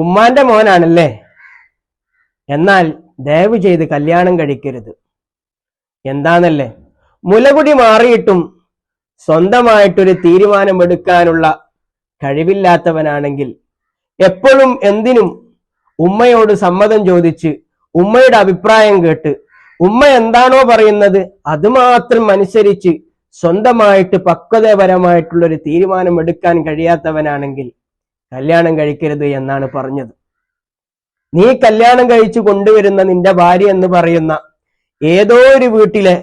ഉമ്മാന്റെ മോനാണല്ലേ? എന്നാൽ ദയവ് ചെയ്ത് കല്യാണം കഴിക്കരുത്. എന്താണല്ലേ? മുലകുടി മാറിയിട്ടും സ്വന്തമായിട്ടൊരു തീരുമാനമെടുക്കാനുള്ള കഴിവില്ലാത്തവനാണെങ്കിൽ എപ്പോഴും എന്തിനും ഉമ്മയോട് സമ്മതം ചോദിച്ച് ഉമ്മയുടെ അഭിപ്രായം കേട്ട് ഉമ്മ എന്താണോ പറയുന്നത് അത് മാത്രം അനുസരിച്ച് സ്വന്തമായിട്ട് പക്വതപരമായിട്ടുള്ള ഒരു തീരുമാനം എടുക്കാൻ കഴിയാത്തവനാണെങ്കിൽ കല്യാണം കഴിക്കരുത് എന്നാണ് പറഞ്ഞത്. നീ കല്യാണം കഴിച്ചു കൊണ്ടുവരുന്ന നിന്റെ ഭാര്യ എന്ന് പറയുന്ന ഏതോ ഒരു വീട്ടിലെ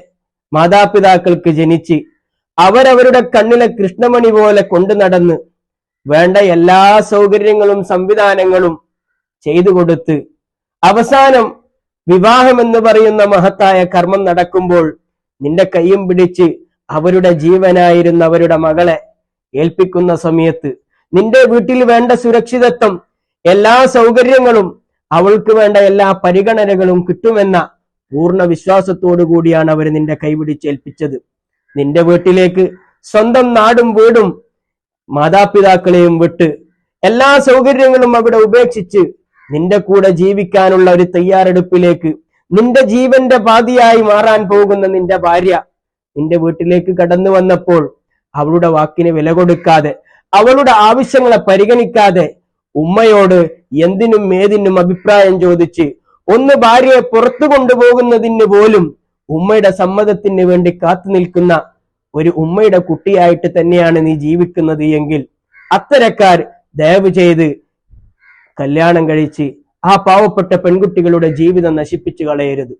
മാതാപിതാക്കൾക്ക് ജനിച്ച് അവരവരുടെ കണ്ണിലെ കൃഷ്ണമണി പോലെ കൊണ്ടു നടന്ന് വേണ്ട എല്ലാ സൗകര്യങ്ങളും സംവിധാനങ്ങളും ചെയ്തു കൊടുത്ത് അവസാനം വിവാഹം എന്ന് പറയുന്ന മഹത്തായ കർമ്മം നടക്കുമ്പോൾ നിന്റെ കൈയും പിടിച്ച് അവരുടെ ജീവനായിരുന്ന അവരുടെ മകളെ ഏൽപ്പിക്കുന്ന സമയത്ത് നിന്റെ വീട്ടിൽ വേണ്ട സുരക്ഷിതത്വം എല്ലാ സൗകര്യങ്ങളും അവൾക്ക് വേണ്ട എല്ലാ പരിഗണനകളും കിട്ടുമെന്ന പൂർണ വിശ്വാസത്തോടു കൂടിയാണ് അവർ നിന്റെ കൈപിടിച്ചേൽപ്പിച്ചത് നിന്റെ വീട്ടിലേക്ക് സ്വന്തം നാടും വീടും മാതാപിതാക്കളെയും വിട്ട് എല്ലാ സൗകര്യങ്ങളും അവിടെ ഉപേക്ഷിച്ച് നിന്റെ കൂടെ ജീവിക്കാനുള്ള ഒരു തയ്യാറെടുപ്പിലേക്ക് നിന്റെ ജീവന്റെ പാതിയായി മാറാൻ പോകുന്ന നിന്റെ ഭാര്യ നിന്റെ വീട്ടിലേക്ക് കടന്നു വന്നപ്പോൾ അവളുടെ വാക്കിന് വില കൊടുക്കാതെ അവളുടെ ആവശ്യങ്ങളെ പരിഗണിക്കാതെ ഉമ്മയോട് എന്തിനും ഏതിനും അഭിപ്രായം ചോദിച്ച് ഒന്ന് ഭാര്യയെ പുറത്തു കൊണ്ടുപോകുന്നതിന് പോലും ഉമ്മയുടെ സമ്മതത്തിന് വേണ്ടി കാത്തു നിൽക്കുന്ന ഒരു ഉമ്മയുടെ കുട്ടിയായിട്ട് തന്നെയാണ് നീ ജീവിക്കുന്നത് എങ്കിൽ അത്തരക്കാർ ദയവ് ചെയ്ത് കല്യാണം കഴിച്ച് ആ പാവപ്പെട്ട പെൺകുട്ടികളുടെ ജീവിതം നശിപ്പിച്ചു കളയരുത്.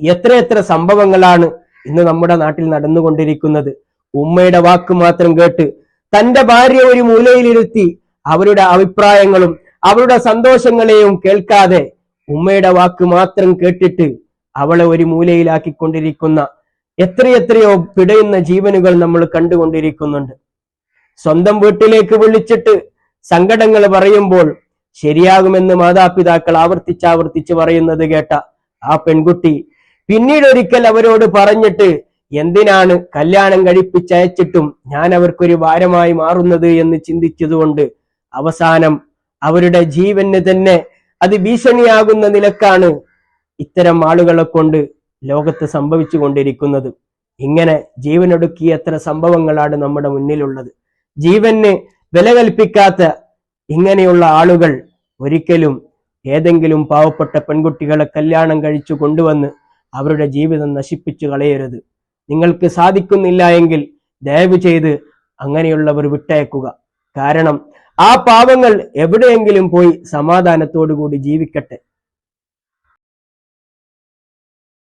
എത്രയെത്ര സംഭവങ്ങളാണ് ഇന്ന് നമ്മുടെ നാട്ടിൽ നടന്നുകൊണ്ടിരിക്കുന്നത്. ഉമ്മയുടെ വാക്ക് മാത്രം കേട്ട് തന്റെ ഭാര്യ ഒരു മൂലയിലിരുത്തി അവരുടെ അഭിപ്രായങ്ങളും അവരുടെ സന്തോഷങ്ങളെയും കേൾക്കാതെ ഉമ്മയുടെ വാക്ക് മാത്രം കേട്ടിട്ട് അവളെ ഒരു മൂലയിലാക്കിക്കൊണ്ടിരിക്കുന്ന എത്രയെത്രയോ പിടയുന്ന ജീവനുകൾ നമ്മൾ കണ്ടുകൊണ്ടിരിക്കുന്നുണ്ട്. സ്വന്തം വീട്ടിലേക്ക് വിളിച്ചിട്ട് സങ്കടങ്ങൾ പറയുമ്പോൾ ശരിയാകുമെന്ന് മാതാപിതാക്കൾ ആവർത്തിച്ചാവർത്തിച്ച് പറയുന്നത് കേട്ട ആ പെൺകുട്ടി പിന്നീട് ഒരിക്കൽ അവരോട് പറഞ്ഞിട്ട് എന്തിനാണ് കല്യാണം കഴിപ്പിച്ചയച്ചിട്ടും ഞാൻ അവർക്കൊരു ഭാരമായി മാറുന്നത് എന്ന് ചിന്തിച്ചതുകൊണ്ട് അവസാനം അവരുടെ ജീവന് തന്നെ അത് ഭീഷണിയാകുന്ന നിലക്കാണ് ഇത്തരം ആളുകളെ കൊണ്ട് ലോകത്ത് സംഭവിച്ചു കൊണ്ടിരിക്കുന്നത് ഇങ്ങനെ ജീവനൊടുക്കിയ എത്ര സംഭവങ്ങളാണ് നമ്മുടെ മുന്നിലുള്ളത്. ജീവന് വില കൽപ്പിക്കാത്ത ഇങ്ങനെയുള്ള ആളുകൾ ഒരിക്കലും ഏതെങ്കിലും പാവപ്പെട്ട പെൺകുട്ടികളെ കല്യാണം കഴിച്ചു കൊണ്ടുവന്ന് അവരുടെ ജീവിതം നശിപ്പിച്ചു കളയരുത്. നിങ്ങൾക്ക് സാധിക്കുന്നില്ല എങ്കിൽ ദയവ് ചെയ്ത് അങ്ങനെയുള്ളവർ വിട്ടയക്കുക. കാരണം ആ പാവങ്ങൾ എവിടെയെങ്കിലും പോയി സമാധാനത്തോടു കൂടി ജീവിക്കട്ടെ.